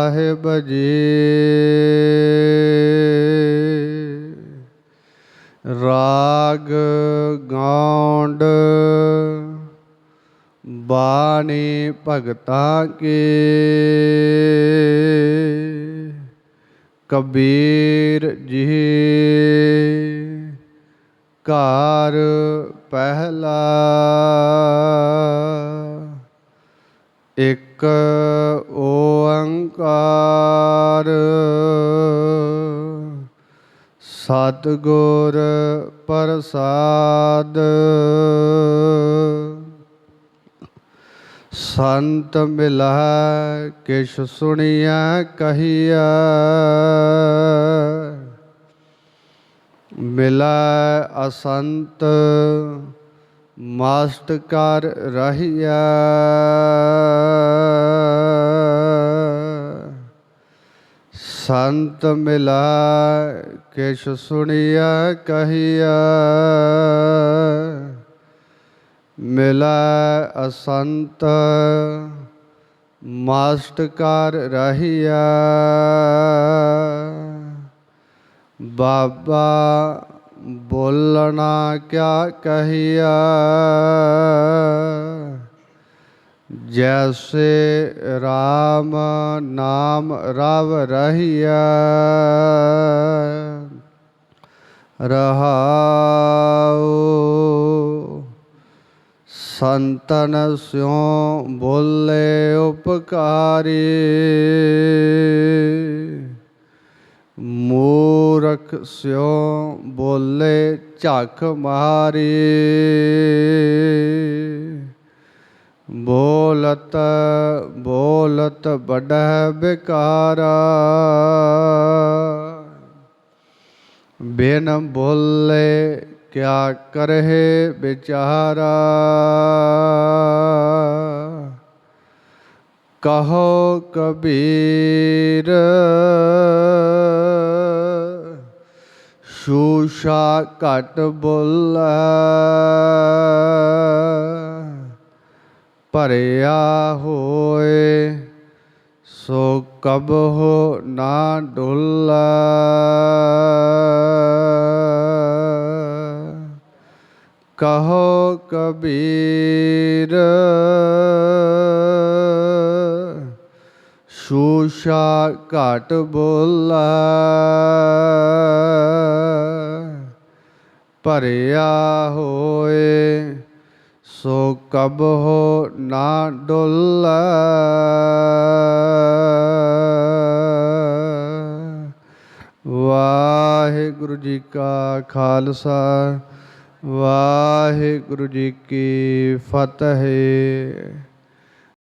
ਸਾਹਿਬ ਜੀ ਰਾਗ ਗਾਉਂਡ ਬਾਣੀ ਭਗਤਾਂ ਕੇ। ਕਬੀਰ ਜੀ ਘਰ ਪਹਿਲਾ। ਇੱਕ ਸਤਿਗੁਰ ਪ੍ਰਸਾਦ। ਸੰਤ ਮਿਲੈ ਕਿਛ ਸੁਣੀਐ ਕਹੀਐ। ਮਿਲੈ ਅਸੰਤ ਮਸਤ ਕਰ ਰਹੀਐ। ਸੰਤ ਮਿਲੈ ਕਿਛ ਸੁਣਿਆ ਕਹੀਐ। ਮਿਲੈ ਅਸੰਤ ਮਾਸ਼ਟਕਾਰ ਕਰ ਬਾਬਾ ਬੋਲਣਾ ਕਿਆ ਕਹੀਆ ਜੈਸੇ RAM ਨਾਮ ਰਵ ਰਹੀਆ ਰਹਾਉ ਸੰਤਨ ਸਿਉ ਬੋਲੇ ਉਪਕਾਰੀ ਮੂਰਖ ਸਿਉ ਬੋਲੇ ਝਖ ਮਾਰੀ ਬੋਲਤ ਬੋਲਤ ਬੜੈ ਬਿਕਾਰਾ ਬਿਨ ਬੋਲੇ ਕਿਆ ਕਰਹਿ ਵਿਚਾਰਾ ਕਹੋ ਕਬੀਰ ਸ਼ੂਸ਼ਾ ਘਟ ਬੋਲਾ ਭਰਿਆ ਹੋਏ ਸੋ ਕਬ ਹੋ ਨਾ ਡੋਲਾ। ਕਹੋ ਕਬੀਰ ਸ਼ੂਸ਼ਾ ਘਟ ਬੋਲਾ। ਭਰਿਆ ਹੋਏ ਸੋ ਕਬ ਹੋ ਨਾ ਡੋਲਾ। ਵਾਹਿਗੁਰੂ ਜੀ ਕਾ ਖਾਲਸਾ ਵਾਹਿਗੁਰੂ ਜੀ ਕੀ ਫਤਿਹ।